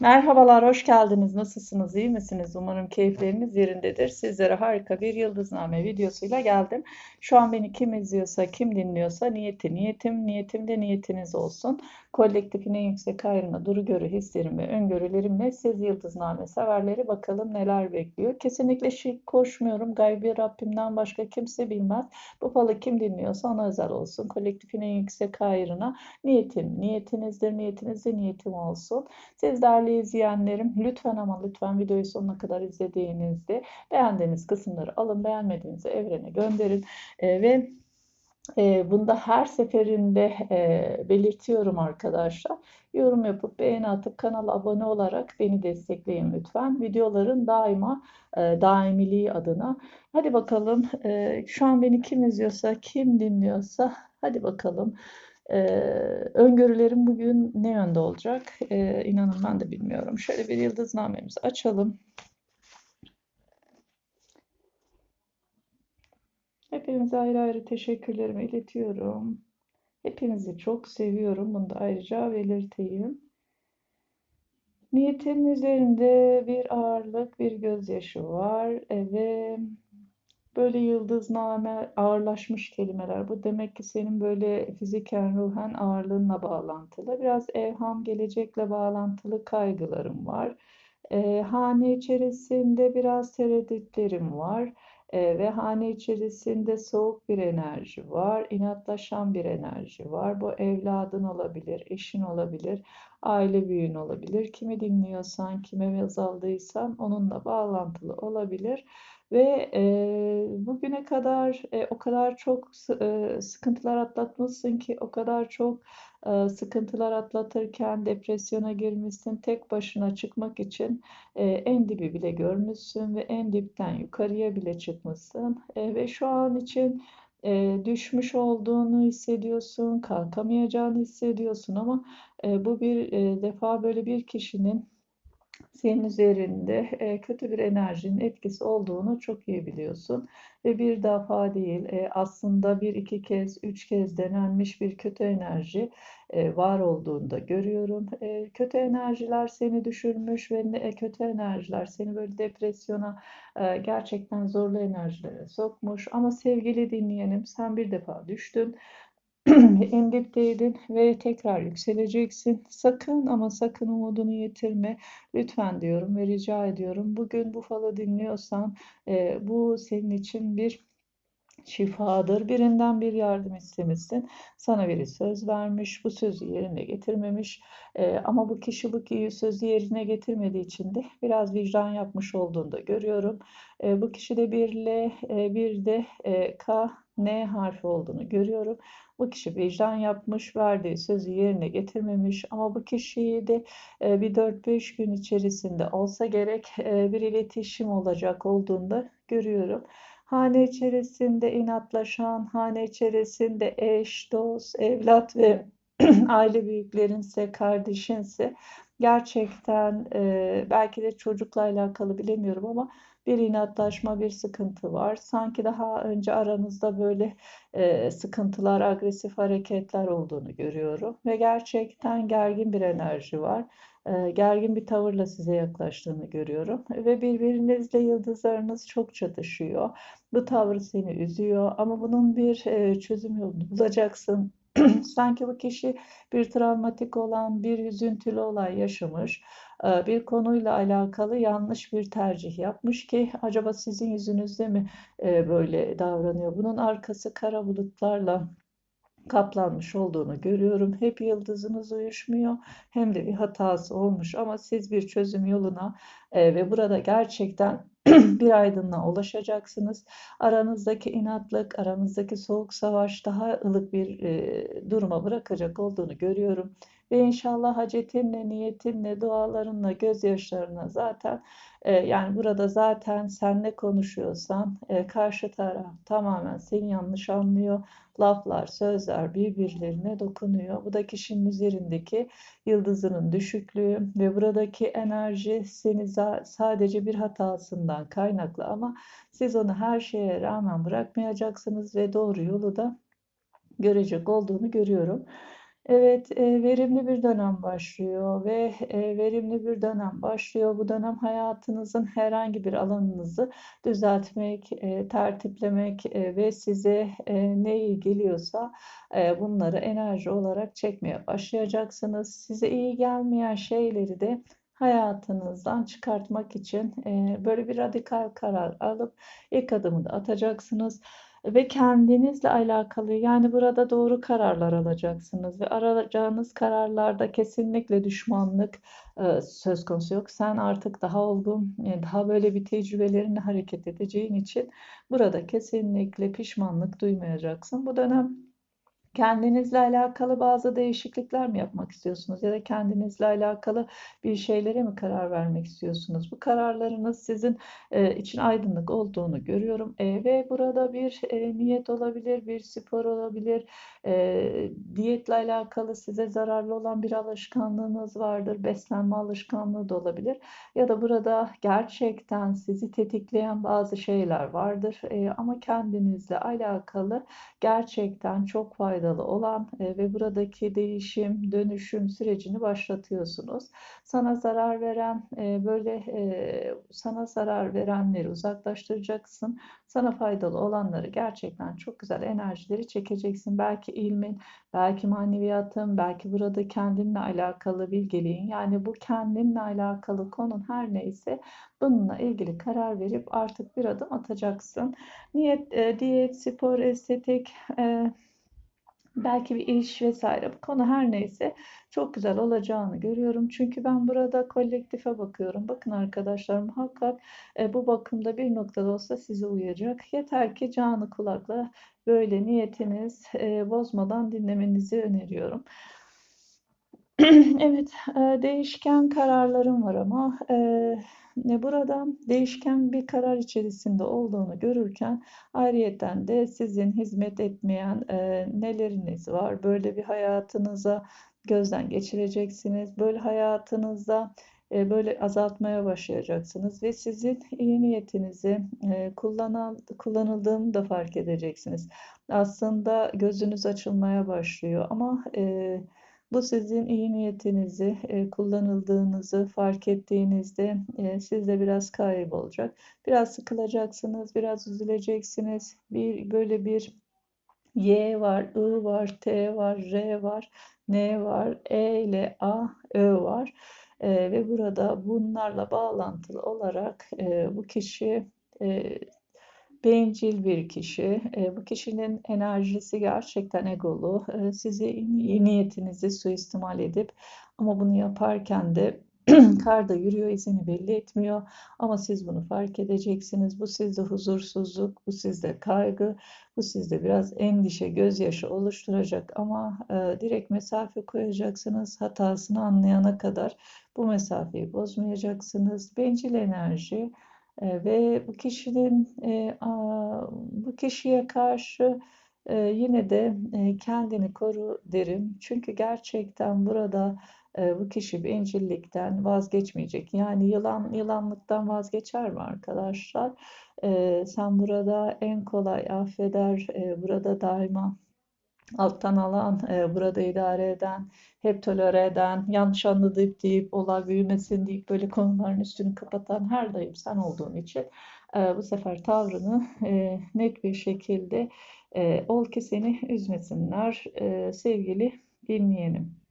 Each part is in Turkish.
Merhabalar, hoş geldiniz. Nasılsınız, iyi misiniz? Umarım keyifleriniz yerindedir. Sizlere harika bir yıldızname videosuyla geldim. Şu an beni kim izliyorsa, kim dinliyorsa niyeti niyetim, niyetim de niyetiniz olsun. Kolektifin en yüksek ayrına duru görü hislerim ve öngörülerimle siz yıldızname severleri bakalım neler bekliyor. Kesinlikle şirk koşmuyorum. Gaybi Rabbimden başka kimse bilmez. Bu falı kim dinliyorsa ona özel olsun. Kolektifin en yüksek ayrına niyetim, niyetinizdir, niyetiniz de niyetim olsun. Siz değerli izleyenlerim lütfen ama lütfen videoyu sonuna kadar izlediğinizde beğendiğiniz kısımları alın, beğenmediğinizi evrene gönderin e, ve e, bunda her seferinde e, belirtiyorum arkadaşlar. Yorum yapıp beğeni atıp kanala abone olarak beni destekleyin lütfen. Videoların daima e, daimiliği adına. Hadi bakalım e, şu an beni kim izliyorsa, kim dinliyorsa hadi bakalım. Ee, öngörülerim bugün ne yönde olacak? Ee, inanın ben de bilmiyorum. Şöyle bir yıldıznamemizi açalım. Hepinize ayrı ayrı teşekkürlerimi iletiyorum. Hepinizi çok seviyorum. Bunu da ayrıca belirteyim. Niyetimin üzerinde bir ağırlık, bir gözyaşı var ve böyle yıldızname ağırlaşmış kelimeler. Bu demek ki senin böyle fiziken, ruhen ağırlığınla bağlantılı. Biraz evham, gelecekle bağlantılı kaygılarım var. E, hane içerisinde biraz tereddütlerim var. E, ve hane içerisinde soğuk bir enerji var, inatlaşan bir enerji var. Bu evladın olabilir, eşin olabilir, aile büyüğün olabilir. Kimi dinliyorsan, kime yaz aldıysan onunla bağlantılı olabilir. Ve e, bugüne kadar e, o kadar çok e, sıkıntılar atlatmışsın ki, o kadar çok e, sıkıntılar atlatırken depresyona girmişsin. Tek başına çıkmak için e, en dibi bile görmüşsün ve en dipten yukarıya bile çıkmışsın. E, ve şu an için e, düşmüş olduğunu hissediyorsun, kalkamayacağını hissediyorsun ama e, bu bir e, defa böyle bir kişinin senin üzerinde e, kötü bir enerjinin etkisi olduğunu çok iyi biliyorsun. Ve bir defa değil e, aslında bir iki kez, üç kez denenmiş bir kötü enerji e, var olduğunu da görüyorum. Kötü enerjiler seni düşürmüş ve kötü enerjiler seni böyle depresyona gerçekten zorlu enerjilere sokmuş. Ama sevgili dinleyenim sen bir defa düştün en dipteydin ve tekrar yükseleceksin. Sakın ama sakın umudunu yitirme. Lütfen diyorum ve rica ediyorum. Bugün bu falı dinliyorsan e, bu senin için bir şifadır. Birinden bir yardım istemişsin. Sana biri söz vermiş. Bu sözü yerine getirmemiş. E, ama bu kişi bu sözü yerine getirmediği için de biraz vicdan yapmış olduğunu da görüyorum. E, bu kişi de bir L, e, bir de e, K, N harfi olduğunu görüyorum. Bu kişi vicdan yapmış, verdiği sözü yerine getirmemiş ama bu kişiyi de e, bir 4-5 gün içerisinde olsa gerek e, bir iletişim olacak olduğunda görüyorum. Hane içerisinde inatlaşan, hane içerisinde eş, dost, evlat ve aile büyüklerinse, kardeşinse gerçekten e, belki de çocukla alakalı bilemiyorum ama bir inatlaşma, bir sıkıntı var. Sanki daha önce aranızda böyle e, sıkıntılar, agresif hareketler olduğunu görüyorum ve gerçekten gergin bir enerji var. E, gergin bir tavırla size yaklaştığını görüyorum ve birbirinizle yıldızlarınız çok çatışıyor. Bu tavır seni üzüyor ama bunun bir e, çözüm yolunu bulacaksın. Sanki bu kişi bir travmatik olan, bir üzüntülü olay yaşamış, e, bir konuyla alakalı yanlış bir tercih yapmış ki acaba sizin yüzünüzde mi e, böyle davranıyor? Bunun arkası kara bulutlarla kaplanmış olduğunu görüyorum. Hep yıldızınız uyuşmuyor hem de bir hatası olmuş ama siz bir çözüm yoluna e, ve burada gerçekten bir aydınlığa ulaşacaksınız. Aranızdaki inatlık, aranızdaki soğuk savaş daha ılık bir e, duruma bırakacak olduğunu görüyorum. Ve inşallah hacetinle, niyetinle, dualarınla, gözyaşlarına zaten e, yani burada zaten sen ne konuşuyorsan e, karşı taraf tamamen seni yanlış anlıyor. Laflar, sözler birbirlerine dokunuyor. Bu da kişinin üzerindeki yıldızının düşüklüğü ve buradaki enerji seni sadece bir hatasından kaynaklı ama siz onu her şeye rağmen bırakmayacaksınız ve doğru yolu da görecek olduğunu görüyorum. Evet, e, verimli bir dönem başlıyor ve e, verimli bir dönem başlıyor. Bu dönem hayatınızın herhangi bir alanınızı düzeltmek, e, tertiplemek ve size e, ne iyi geliyorsa bunları enerji olarak çekmeye başlayacaksınız. Size iyi gelmeyen şeyleri de hayatınızdan çıkartmak için böyle bir radikal karar alıp ilk adımı da atacaksınız ve kendinizle alakalı yani burada doğru kararlar alacaksınız ve alacağınız kararlarda kesinlikle düşmanlık e, söz konusu yok. Sen artık daha olgun, e, daha böyle bir tecrübelerinle hareket edeceğin için burada kesinlikle pişmanlık duymayacaksın. Bu dönem Kendinizle alakalı bazı değişiklikler mi yapmak istiyorsunuz? Ya da kendinizle alakalı bir şeylere mi karar vermek istiyorsunuz? Bu kararlarınız sizin e, için aydınlık olduğunu görüyorum. E, ve burada bir e, niyet olabilir, bir spor olabilir, e, diyetle alakalı size zararlı olan bir alışkanlığınız vardır, beslenme alışkanlığı da olabilir. Ya da burada gerçekten sizi tetikleyen bazı şeyler vardır. E, ama kendinizle alakalı gerçekten çok faydalı faydalı olan e, ve buradaki değişim, dönüşüm sürecini başlatıyorsunuz. Sana zarar veren, e, böyle e, sana zarar verenleri uzaklaştıracaksın. Sana faydalı olanları gerçekten çok güzel enerjileri çekeceksin. Belki ilmin, belki maneviyatın, belki burada kendinle alakalı bilgeliğin. Yani bu kendinle alakalı konun her neyse bununla ilgili karar verip artık bir adım atacaksın. Niyet, diyet, spor, estetik, belki bir iş vesaire bu konu her neyse çok güzel olacağını görüyorum. Çünkü ben burada kolektife bakıyorum. Bakın arkadaşlar muhakkak e, bu bakımda bir noktada olsa size uyacak. Yeter ki canı kulakla böyle niyetiniz e, bozmadan dinlemenizi öneriyorum. Evet, e, değişken kararlarım var ama e, burada değişken bir karar içerisinde olduğunu görürken ayrıyeten de sizin hizmet etmeyen e, neleriniz var? Böyle bir hayatınıza gözden geçireceksiniz. Böyle hayatınızda böyle azaltmaya başlayacaksınız ve sizin iyi niyetinizi kullanan, kullanıldığını da fark edeceksiniz. Aslında gözünüz açılmaya başlıyor ama e, bu sizin iyi niyetinizi e, kullanıldığınızı fark ettiğinizde e, siz de biraz kaybolacak. Biraz sıkılacaksınız, biraz üzüleceksiniz. Bir böyle bir Y var, I var, T var, R var, N var, E ile A, Ö var. E, ve burada bunlarla bağlantılı olarak e, bu kişi e, bencil bir kişi. E, bu kişinin enerjisi gerçekten egolu. E, sizi niyetinizi suistimal edip ama bunu yaparken de karda yürüyor, izini belli etmiyor. Ama siz bunu fark edeceksiniz. Bu sizde huzursuzluk, bu sizde kaygı, bu sizde biraz endişe, gözyaşı oluşturacak. Ama e, direkt mesafe koyacaksınız. Hatasını anlayana kadar bu mesafeyi bozmayacaksınız. Bencil enerji ve bu kişinin e, bu kişiye karşı e, yine de e, kendini koru derim. Çünkü gerçekten burada e, bu kişi bencillikten vazgeçmeyecek. Yani yılan yılanlıktan vazgeçer mi arkadaşlar? E, sen burada en kolay affeder, e, burada daima alttan alan, e, burada idare eden, hep tolere eden, yanlış anladık deyip olay büyümesin deyip böyle konuların üstünü kapatan her daim sen olduğun için e, bu sefer tavrını e, net bir şekilde e, ol ki seni üzmesinler e, sevgili dinleyenim.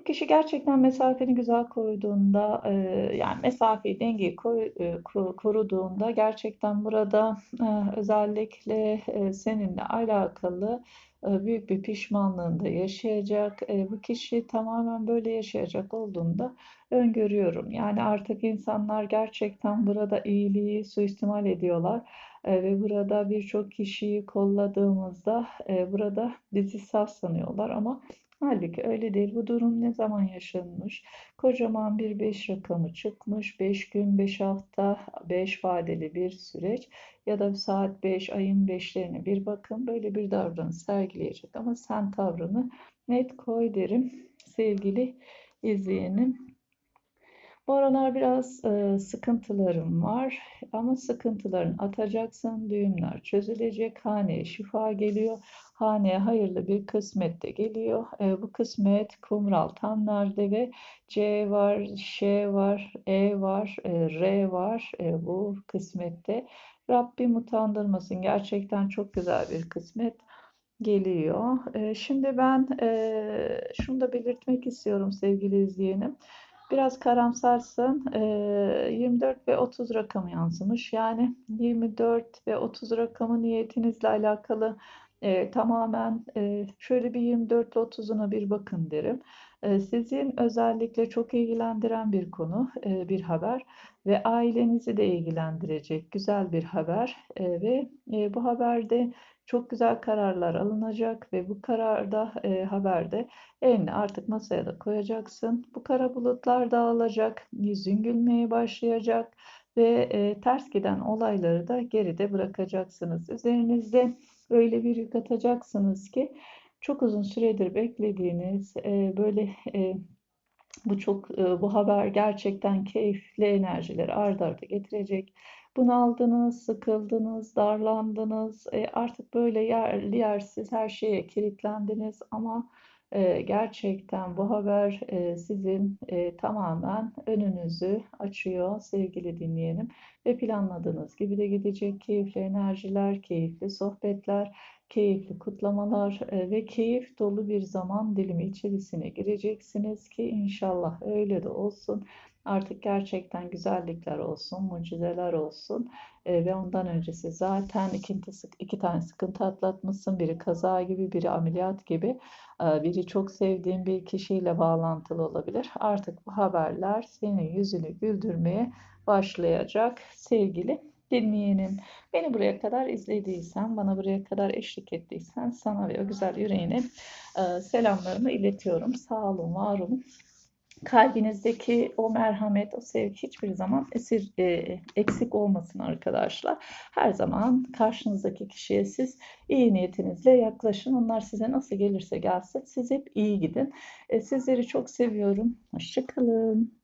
Bu kişi gerçekten mesafeni güzel koyduğunda, e, yani mesafeyi, dengeyi e, koruduğunda gerçekten burada e, özellikle seninle alakalı büyük bir pişmanlığında yaşayacak. Bu kişi tamamen böyle yaşayacak olduğunda öngörüyorum. Yani artık insanlar gerçekten burada iyiliği suistimal ediyorlar. Ve burada birçok kişiyi kolladığımızda burada bizi saf sanıyorlar ama Halbuki öyle değil. Bu durum ne zaman yaşanmış? Kocaman bir 5 rakamı çıkmış. 5 gün, 5 hafta, 5 vadeli bir süreç ya da saat 5, ayın 5'lerine bir bakın. Böyle bir davranış sergileyecek ama sen tavrını net koy derim sevgili izleyenim. Bu aralar biraz e, sıkıntılarım var ama sıkıntılarını atacaksın, düğümler çözülecek, haneye şifa geliyor, haneye hayırlı bir kısmet de geliyor. E, bu kısmet kumral nerede ve C var, Ş var, E var, e, R var e, bu kısmette. Rabbim utandırmasın. Gerçekten çok güzel bir kısmet geliyor. E, şimdi ben e, şunu da belirtmek istiyorum sevgili izleyenim. Biraz karamsarsın. E, 24 ve 30 rakamı yansımış. Yani 24 ve 30 rakamı niyetinizle alakalı e, tamamen e, şöyle bir 24 ile 30'una bir bakın derim. E, sizin özellikle çok ilgilendiren bir konu, e, bir haber ve ailenizi de ilgilendirecek güzel bir haber e, ve e, bu haberde çok güzel kararlar alınacak ve bu kararda e, haberde elini artık masaya da koyacaksın. Bu kara bulutlar dağılacak, yüzün gülmeye başlayacak ve e, ters giden olayları da geride bırakacaksınız. Üzerinizde öyle bir yük atacaksınız ki çok uzun süredir beklediğiniz e, böyle e, bu çok e, bu haber gerçekten keyifli enerjileri ard arda getirecek. Bunaldınız, sıkıldınız, darlandınız. E, artık böyle yerli yersiz her şeye kilitlendiniz ama e, gerçekten bu haber e, sizin e, tamamen önünüzü açıyor sevgili dinleyenim. Ve planladığınız gibi de gidecek keyifli enerjiler, keyifli sohbetler, keyifli kutlamalar e, ve keyif dolu bir zaman dilimi içerisine gireceksiniz ki inşallah öyle de olsun. Artık gerçekten güzellikler olsun, mucizeler olsun e, ve ondan öncesi zaten iki, iki tane sıkıntı atlatmışsın. Biri kaza gibi, biri ameliyat gibi. E, biri çok sevdiğin bir kişiyle bağlantılı olabilir. Artık bu haberler senin yüzünü güldürmeye başlayacak sevgili dinleyenim. Beni buraya kadar izlediysen, bana buraya kadar eşlik ettiysen sana ve o güzel yüreğine e, selamlarımı iletiyorum. Sağ olun, var olun. Kalbinizdeki o merhamet, o sevgi hiçbir zaman esir, e, eksik olmasın arkadaşlar. Her zaman karşınızdaki kişiye siz iyi niyetinizle yaklaşın. Onlar size nasıl gelirse gelsin. Siz hep iyi gidin. E, sizleri çok seviyorum. Hoşçakalın.